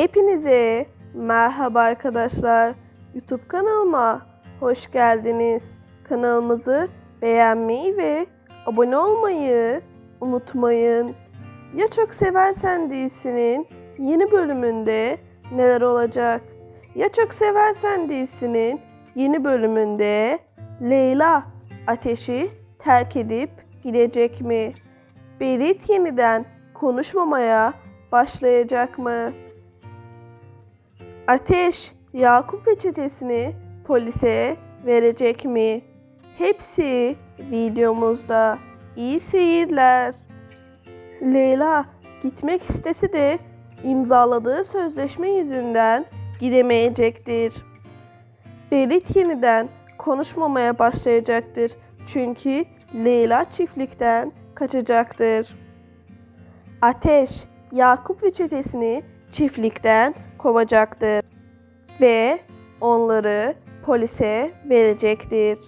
Hepinize merhaba arkadaşlar. YouTube kanalıma hoş geldiniz. Kanalımızı beğenmeyi ve abone olmayı unutmayın. Ya çok seversen dizisinin yeni bölümünde neler olacak? Ya çok seversen dizisinin yeni bölümünde Leyla ateşi terk edip gidecek mi? Berit yeniden konuşmamaya başlayacak mı? Ateş Yakup ve çetesini polise verecek mi? Hepsi videomuzda. İyi seyirler. Leyla gitmek istese de imzaladığı sözleşme yüzünden gidemeyecektir. Berit yeniden konuşmamaya başlayacaktır. Çünkü Leyla çiftlikten kaçacaktır. Ateş, Yakup ve çetesini çiftlikten kovacaktır ve onları polise verecektir.